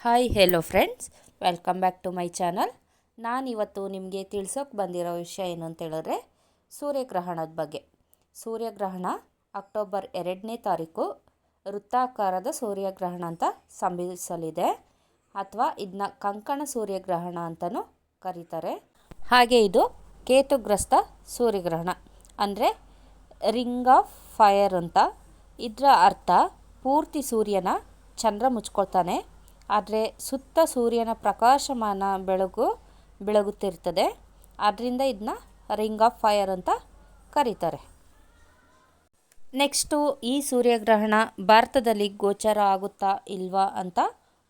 Hi hello friends welcome back to my channel ನಾನಿವತ್ತು ನಿಮಗೆ ತಿಳ್ಸೋಕೆ ಬಂದಿರೋ ವಿಷಯ ಏನು ಅಂತ ಹೇಳಿದ್ರೆ, ಸೂರ್ಯಗ್ರಹಣದ ಬಗ್ಗೆ. ಸೂರ್ಯಗ್ರಹಣ ಅಕ್ಟೋಬರ್ ಎರಡನೇ ತಾರೀಕು ವೃತ್ತಾಕಾರದ ಸೂರ್ಯಗ್ರಹಣ ಅಂತ ಸಂಭವಿಸಲಿದೆ ಅಥವಾ ಇದನ್ನ ಕಂಕಣ ಸೂರ್ಯಗ್ರಹಣ ಅಂತಲೂ ಕರೀತಾರೆ. ಹಾಗೆ ಇದು ಕೇತುಗ್ರಸ್ತ ಸೂರ್ಯಗ್ರಹಣ. ಅಂದರೆ ರಿಂಗ್ ಆಫ್ ಫೈರ್ ಅಂತ. ಇದರ ಅರ್ಥ ಪೂರ್ತಿ ಸೂರ್ಯನ ಚಂದ್ರ ಮುಚ್ಕೊಳ್ತಾನೆ ಆದರೆ ಸುತ್ತ ಸೂರ್ಯನ ಪ್ರಕಾಶಮಾನ ಬೆಳಕು ಬೆಳಗುತ್ತಿರ್ತದೆ. ಆದ್ದರಿಂದ ಇದನ್ನ ರಿಂಗ್ ಆಫ್ ಫೈರ್ ಅಂತ ಕರೀತಾರೆ. ನೆಕ್ಸ್ಟು, ಈ ಸೂರ್ಯಗ್ರಹಣ ಭಾರತದಲ್ಲಿ ಗೋಚರ ಆಗುತ್ತಾ ಇಲ್ವಾ ಅಂತ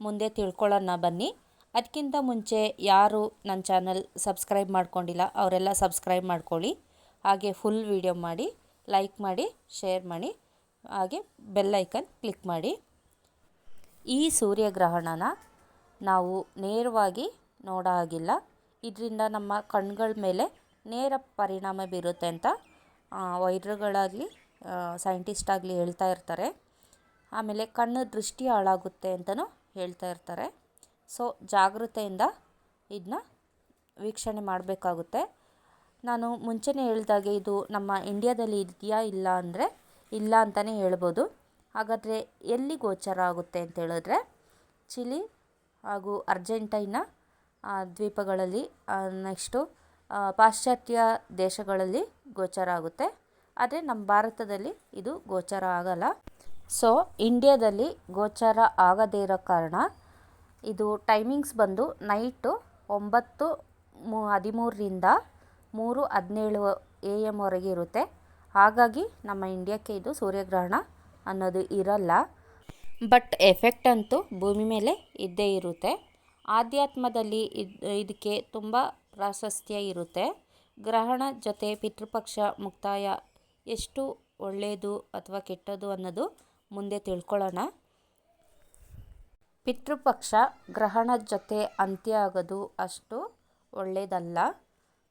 ಮುಂದೆ ತಿಳ್ಕೊಳ್ಳೋಣ ಬನ್ನಿ. ಅದಕ್ಕಿಂತ ಮುಂಚೆ ಯಾರು ನನ್ನ ಚಾನಲ್ ಸಬ್ಸ್ಕ್ರೈಬ್ ಮಾಡ್ಕೊಂಡಿಲ್ಲ, ಅವರೆಲ್ಲ ಸಬ್ಸ್ಕ್ರೈಬ್ ಮಾಡ್ಕೊಳ್ಳಿ. ಹಾಗೆ ಫುಲ್ ವಿಡಿಯೋ ಮಾಡಿ, ಲೈಕ್ ಮಾಡಿ, ಶೇರ್ ಮಾಡಿ, ಹಾಗೆ ಬೆಲ್ ಐಕನ್ ಕ್ಲಿಕ್ ಮಾಡಿ. ಈ ಸೂರ್ಯಗ್ರಹಣನ ನಾವು ನೇರವಾಗಿ ನೋಡೋ ಹಾಗಿಲ್ಲ. ಇದರಿಂದ ನಮ್ಮ ಕಣ್ಗಳ ಮೇಲೆ ನೇರ ಪರಿಣಾಮ ಬೀರುತ್ತೆ ಅಂತ ವೈದ್ಯರುಗಳಾಗಲಿ ಸೈಂಟಿಸ್ಟ್ ಆಗಲಿ ಹೇಳ್ತಾ ಇರ್ತಾರೆ. ಆಮೇಲೆ ಕಣ್ಣು ದೃಷ್ಟಿ ಹಾಳಾಗುತ್ತೆ ಅಂತಲೂ ಹೇಳ್ತಾ ಇರ್ತಾರೆ. ಸೊ ಜಾಗೃತೆಯಿಂದ ಇದನ್ನ ವೀಕ್ಷಣೆ ಮಾಡಬೇಕಾಗುತ್ತೆ. ನಾನು ಮುಂಚೆನೇ ಹೇಳಿದಾಗೆ ಇದು ನಮ್ಮ ಇಂಡಿಯಾದಲ್ಲಿ ಇದೆಯಾ ಇಲ್ಲ ಅಂದರೆ ಇಲ್ಲ ಅಂತಲೇ ಹೇಳ್ಬೋದು. ಹಾಗಾದರೆ ಎಲ್ಲಿ ಗೋಚರ ಆಗುತ್ತೆ ಅಂತ ಹೇಳಿದ್ರೆ ಚಿಲಿ ಹಾಗೂ ಅರ್ಜೆಂಟೈನಾ ದ್ವೀಪಗಳಲ್ಲಿ ನೆಕ್ಸ್ಟು ಪಾಶ್ಚಾತ್ಯ ದೇಶಗಳಲ್ಲಿ ಗೋಚರ ಆಗುತ್ತೆ. ಆದರೆ ನಮ್ಮ ಭಾರತದಲ್ಲಿ ಇದು ಗೋಚರ ಆಗಲ್ಲ. ಸೊ, ಇಂಡಿಯಾದಲ್ಲಿ ಗೋಚರ ಆಗದೇ ಇರೋ ಕಾರಣ ಇದು ಟೈಮಿಂಗ್ಸ್ ಬಂದು ನೈಟು ಒಂಬತ್ತು ಮೂ, ಹದಿಮೂರರಿಂದ ಮೂರು ಹದಿನೇಳು ಎ ಎಮ್ವರೆಗೆ ಇರುತ್ತೆ. ಹಾಗಾಗಿ ನಮ್ಮ ಇಂಡಿಯಾಕ್ಕೆ ಇದು ಸೂರ್ಯಗ್ರಹಣ ಅನ್ನೋದು ಇರಲ್ಲ. ಬಟ್ ಎಫೆಕ್ಟ್ ಅಂತೂ ಭೂಮಿ ಮೇಲೆ ಇದ್ದೇ ಇರುತ್ತೆ. ಆಧ್ಯಾತ್ಮದಲ್ಲಿ ಇದು, ಇದಕ್ಕೆ ತುಂಬ ಪ್ರಾಶಸ್ತ್ಯ ಇರುತ್ತೆ. ಗ್ರಹಣ ಜೊತೆ ಪಿತೃಪಕ್ಷ ಮುಕ್ತಾಯ ಎಷ್ಟು ಒಳ್ಳೆಯದು ಅಥವಾ ಕೆಟ್ಟದ್ದು ಅನ್ನೋದು ಮುಂದೆ ತಿಳ್ಕೊಳ್ಳೋಣ. ಪಿತೃಪಕ್ಷ ಗ್ರಹಣ ಜೊತೆ ಅಂತ್ಯ ಆಗೋದು ಅಷ್ಟು ಒಳ್ಳೆಯದಲ್ಲ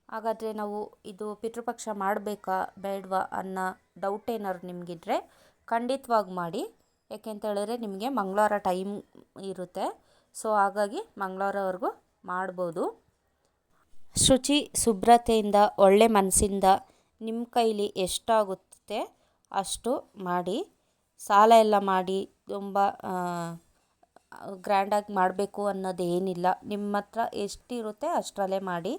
ಹಾಗಾದರೆ ನಾವು ಇದು ಪಿತೃಪಕ್ಷ ಮಾಡಬೇಕಾ ಬೇಡವಾ ಅನ್ನೋ ಡೌಟ್ ಏನಾದ್ರು ನಿಮಗಿದ್ರೆ ಖಂಡಿತವಾಗಿ ಮಾಡಿ. ಯಾಕೆಂತ ಹೇಳಿದ್ರೆ ನಿಮಗೆ ಮಂಗಳವಾರ ಟೈಮ್ ಇರುತ್ತೆ. ಸೊ, ಹಾಗಾಗಿ ಮಂಗಳವಾರವರೆಗೂ ಮಾಡ್ಬೋದು. ಶುಚಿ ಶುಭ್ರತೆಯಿಂದ, ಒಳ್ಳೆ ಮನಸ್ಸಿಂದ ನಿಮ್ಮ ಕೈಲಿ ಎಷ್ಟಾಗುತ್ತೆ ಅಷ್ಟು ಮಾಡಿ. ಸಾಲ ಎಲ್ಲ ಮಾಡಿ ತುಂಬ ಗ್ರ್ಯಾಂಡಾಗಿ ಮಾಡಬೇಕು ಅನ್ನೋದೇನಿಲ್ಲ ನಿಮ್ಮ ಹತ್ರ ಎಷ್ಟಿರುತ್ತೆ ಅಷ್ಟರಲ್ಲೇ ಮಾಡಿ.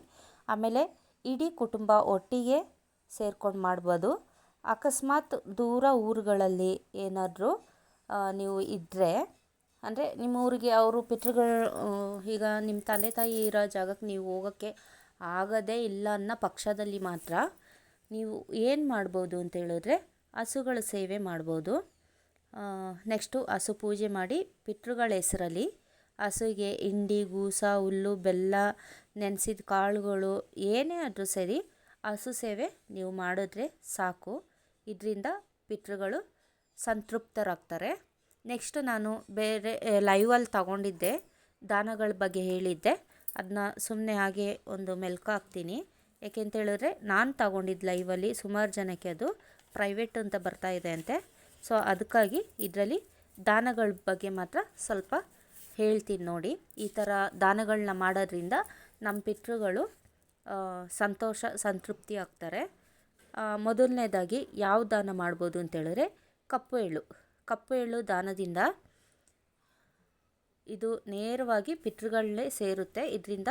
ಆಮೇಲೆ ಇಡೀ ಕುಟುಂಬ ಒಟ್ಟಿಗೆ ಸೇರ್ಕೊಂಡು ಮಾಡ್ಬೋದು. ಅಕಸ್ಮಾತ್ ದೂರ ಊರುಗಳಲ್ಲಿ ಏನಾದರೂ ನೀವು ಇದ್ದರೆ ಅಂದರೆ ನಿಮ್ಮ ಊರಿಗೆ ಅವರು ಪಿತೃಗಳು ಈಗ ನಿಮ್ಮ ತಂದೆ ತಾಯಿ ಇರೋ ಜಾಗಕ್ಕೆ ನೀವು ಹೋಗೋಕ್ಕೆ ಆಗದೇ ಇಲ್ಲ ಅನ್ನೋ ಪಕ್ಷದಲ್ಲಿ ಮಾತ್ರ ನೀವು ಏನು ಮಾಡ್ಬೋದು ಅಂತ ಹೇಳಿದ್ರೆ ಹಸುಗಳ ಸೇವೆ ಮಾಡ್ಬೋದು. ನೆಕ್ಸ್ಟು ಹಸು ಪೂಜೆ ಮಾಡಿ ಪಿತೃಗಳ ಹೆಸರಲ್ಲಿ ಹಸುಗೆ ಹಿಂಡಿ, ಗೂಸ, ಹುಲ್ಲು, ಬೆಲ್ಲ, ನೆನೆಸಿದ ಕಾಳುಗಳು ಏನೇ ಆದರೂ ಸರಿ ಹಸು ಸೇವೆ ನೀವು ಮಾಡಿದ್ರೆ ಸಾಕು. ಇದರಿಂದ ಪಿತೃಗಳು ಸಂತೃಪ್ತರಾಗ್ತಾರೆ. ನೆಕ್ಸ್ಟ್ ನಾನು ಬೇರೆ ಲೈವಲ್ಲಿ ತಗೊಂಡಿದ್ದೆ, ದಾನಗಳ ಬಗ್ಗೆ ಹೇಳಿದ್ದೆ. ಅದನ್ನ ಸುಮ್ಮನೆ ಹಾಗೆ ಒಂದು ಮೆಲ್ಕು ಹಾಕ್ತೀನಿ. ಹೇಳಿದ್ರೆ ನಾನು ತಗೊಂಡಿದ್ದು ಲೈವಲ್ಲಿ ಸುಮಾರು ಜನಕ್ಕೆ ಅದು ಪ್ರೈವೇಟ್ ಅಂತ ಬರ್ತಾ ಇದೆ ಅಂತೆ. ಸೊ ಅದಕ್ಕಾಗಿ ಇದರಲ್ಲಿ ದಾನಗಳ ಬಗ್ಗೆ ಮಾತ್ರ ಸ್ವಲ್ಪ ಹೇಳ್ತೀನಿ ನೋಡಿ. ಈ ಥರ ದಾನಗಳನ್ನ ಮಾಡೋದ್ರಿಂದ ನಮ್ಮ ಪಿತೃಗಳು ಸಂತೋಷ, ಸಂತೃಪ್ತಿ ಆಗ್ತಾರೆ. ಮೊದಲನೇದಾಗಿ ಯಾವ ದಾನ ಮಾಡ್ಬೋದು ಅಂತೇಳಿದ್ರೆ ಕಪ್ಪು ಎಳ್ಳು. ಕಪ್ಪು ಎಳ್ಳು ದಾನದಿಂದ ಇದು ನೇರವಾಗಿ ಪಿತೃಗಳನ್ನೇ ಸೇರುತ್ತೆ. ಇದರಿಂದ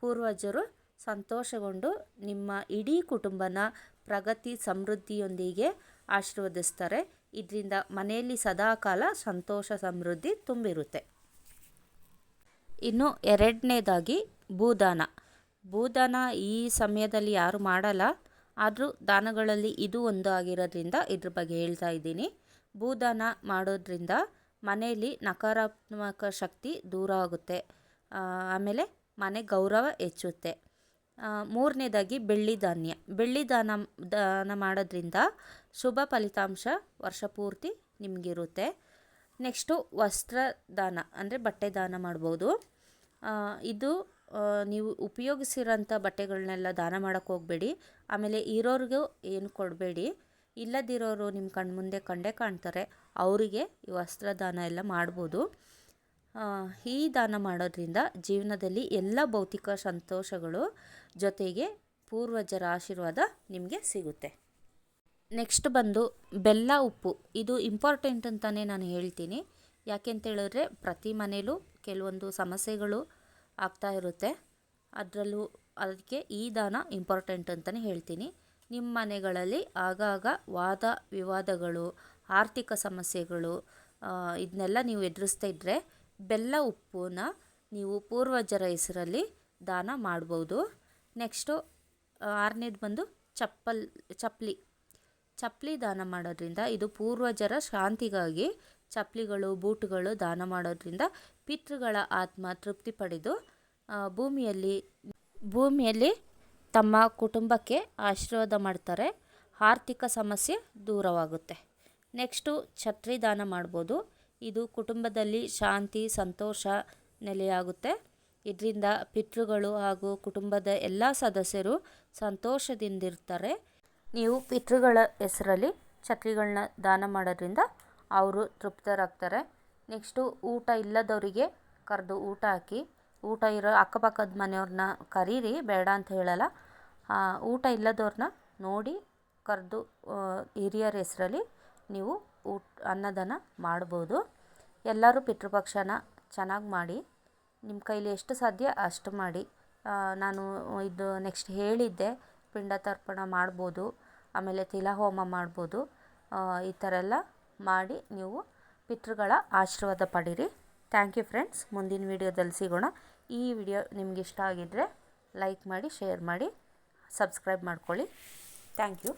ಪೂರ್ವಜರು ಸಂತೋಷಗೊಂಡು ನಿಮ್ಮ ಇಡೀ ಕುಟುಂಬನ ಪ್ರಗತಿ ಸಮೃದ್ಧಿಯೊಂದಿಗೆ ಆಶೀರ್ವದಿಸ್ತಾರೆ. ಇದರಿಂದ ಮನೆಯಲ್ಲಿ ಸದಾಕಾಲ ಸಂತೋಷ ಸಮೃದ್ಧಿ ತುಂಬಿರುತ್ತೆ. ಇನ್ನು ಎರಡನೇದಾಗಿ ಭೂದಾನ. ಭೂದಾನ ಈ ಸಮಯದಲ್ಲಿ ಯಾರು ಮಾಡಲ್ಲ. ಆದರೂ ದಾನಗಳಲ್ಲಿ ಇದು ಒಂದು ಆಗಿರೋದ್ರಿಂದ ಇದ್ರ ಬಗ್ಗೆ ಹೇಳ್ತಾ ಇದ್ದೀನಿ. ಭೂದಾನ ಮಾಡೋದ್ರಿಂದ ಮನೆಯಲ್ಲಿ ನಕಾರಾತ್ಮಕ ಶಕ್ತಿ ದೂರ ಆಗುತ್ತೆ. ಆಮೇಲೆ ಮನೆ ಗೌರವ ಹೆಚ್ಚುತ್ತೆ. ಮೂರನೇದಾಗಿ ಬೆಳ್ಳಿ ಧಾನ್ಯ. ಬೆಳ್ಳಿ ದಾನ ದಾನ ಮಾಡೋದ್ರಿಂದ ಶುಭ ಫಲಿತಾಂಶ ವರ್ಷ ಪೂರ್ತಿ ನಿಮಗಿರುತ್ತೆ. ನೆಕ್ಸ್ಟು ವಸ್ತ್ರ ದಾನ ಅಂದರೆ ಬಟ್ಟೆ ದಾನ ಮಾಡ್ಬೋದು. ಇದು ನೀವು ಉಪಯೋಗಿಸಿರೋಂಥ ಬಟ್ಟೆಗಳನ್ನೆಲ್ಲ ದಾನ ಮಾಡೋಕ್ಕೆ ಹೋಗಬೇಡಿ. ಆಮೇಲೆ ಇರೋರಿಗೂ ಏನು ಕೊಡಬೇಡಿ. ಇಲ್ಲದಿರೋರು ನಿಮ್ಮ ಕಣ್ಮುಂದೆ ಕಂಡೇ ಕಾಣ್ತಾರೆ. ಅವರಿಗೆ ಈ ವಸ್ತ್ರದಾನ ಎಲ್ಲ ಮಾಡ್ಬೋದು. ಈ ದಾನ ಮಾಡೋದ್ರಿಂದ ಜೀವನದಲ್ಲಿ ಎಲ್ಲ ಭೌತಿಕ ಸಂತೋಷಗಳು ಜೊತೆಗೆ ಪೂರ್ವಜರ ಆಶೀರ್ವಾದ ನಿಮಗೆ ಸಿಗುತ್ತೆ. ನೆಕ್ಸ್ಟ್ ಬಂದು ಬೆಲ್ಲ ಉಪ್ಪು. ಇದು ಇಂಪಾರ್ಟೆಂಟ್ ಅಂತಲೇ ನಾನು ಹೇಳ್ತೀನಿ. ಯಾಕೆ ಅಂತ ಪ್ರತಿ ಮನೇಲೂ ಕೆಲವೊಂದು ಸಮಸ್ಯೆಗಳು ಆಗ್ತಾ ಇರುತ್ತೆ. ಅದರಲ್ಲೂ ಅದಕ್ಕೆ ಈ ದಾನ ಇಂಪಾರ್ಟೆಂಟ್ ಅಂತಲೇ ಹೇಳ್ತೀನಿ. ನಿಮ್ಮ ಮನೆಗಳಲ್ಲಿ ಆಗಾಗ ವಾದ ವಿವಾದಗಳು, ಆರ್ಥಿಕ ಸಮಸ್ಯೆಗಳು ಇದನ್ನೆಲ್ಲ ನೀವು ಎದುರಿಸ್ತಾ ಇದ್ದರೆ ಬೆಲ್ಲ ಉಪ್ಪನ್ನು ನೀವು ಪೂರ್ವಜರ ಹೆಸರಲ್ಲಿ ದಾನ ಮಾಡ್ಬೋದು. ನೆಕ್ಸ್ಟು ಆರನೇದು ಬಂದು ಚಪ್ಪಲ್ ಚಪ್ಪಲಿ ಚಪ್ಪಲಿ ದಾನ ಮಾಡೋದ್ರಿಂದ ಇದು ಪೂರ್ವಜರ ಶಾಂತಿಗಾಗಿ ಚಪ್ಪಲಿಗಳು ಬೂಟುಗಳು ದಾನ ಮಾಡೋದ್ರಿಂದ ಪಿತೃಗಳ ಆತ್ಮ ತೃಪ್ತಿ ಪಡೆದು ಭೂಮಿಯಲ್ಲಿ ಭೂಮಿಯಲ್ಲಿ ತಮ್ಮ ಕುಟುಂಬಕ್ಕೆ ಆಶೀರ್ವಾದ ಮಾಡ್ತಾರೆ. ಆರ್ಥಿಕ ಸಮಸ್ಯೆ ದೂರವಾಗುತ್ತೆ. ನೆಕ್ಸ್ಟು ಛತ್ರಿ ದಾನ ಮಾಡ್ಬೋದು. ಇದು ಕುಟುಂಬದಲ್ಲಿ ಶಾಂತಿ, ಸಂತೋಷ ನೆಲೆಯಾಗುತ್ತೆ. ಇದರಿಂದ ಪಿತೃಗಳು ಹಾಗೂ ಕುಟುಂಬದ ಎಲ್ಲ ಸದಸ್ಯರು ಸಂತೋಷದಿಂದಿರ್ತಾರೆ. ನೀವು ಪಿತೃಗಳ ಹೆಸರಲ್ಲಿ ಛತ್ರಿಗಳನ್ನ ದಾನ ಮಾಡೋದ್ರಿಂದ ಅವರು ತೃಪ್ತರಾಗ್ತಾರೆ. ನೆಕ್ಸ್ಟು ಊಟ ಇಲ್ಲದವರಿಗೆ ಕರೆದು ಊಟ ಹಾಕಿ, ಊಟ ಇರೋ ಅಕ್ಕಪಕ್ಕದ ಮನೆಯವ್ರನ್ನ ಕರೀರಿ, ಬೇಡ ಅಂತ ಹೇಳಲ್ಲ. ಊಟ ಇಲ್ಲದವ್ರನ್ನ ನೋಡಿ ಕರೆದು ಹಿರಿಯರ ಹೆಸರಲ್ಲಿ ನೀವು ಊಟ, ಅನ್ನದಾನ ಮಾಡ್ಬೋದು. ಎಲ್ಲರೂ ಪಿತೃಪಕ್ಷನ ಚೆನ್ನಾಗಿ ಮಾಡಿ, ನಿಮ್ಮ ಕೈಲಿ ಎಷ್ಟು ಸಾಧ್ಯ ಅಷ್ಟು ಮಾಡಿ. ನಾನು ಇದು ನೆಕ್ಸ್ಟ್ ಹೇಳಿದ್ದೆ, ಪಿಂಡ ತರ್ಪಣ ಮಾಡ್ಬೋದು, ಆಮೇಲೆ ತಿಲಾಹೋಮ ಮಾಡ್ಬೋದು. ಈ ಥರ ಎಲ್ಲ ಮಾಡಿ ನೀವು ಪಿತೃಗಳ ಆಶೀರ್ವಾದ ಪಡೀರಿ. ಥ್ಯಾಂಕ್ ಯು ಫ್ರೆಂಡ್ಸ್ ಮುಂದಿನ ವಿಡಿಯೋದಲ್ಲಿ ಸಿಗೋಣ. ಈ ವಿಡಿಯೋ ನಿಮ್ಗೆ ಇಷ್ಟ ಆಗಿದ್ದರೆ ಲೈಕ್ ಮಾಡಿ, ಶೇರ್ ಮಾಡಿ, ಸಬ್ಸ್ಕ್ರೈಬ್ ಮಾಡ್ಕೊಳ್ಳಿ. Thank you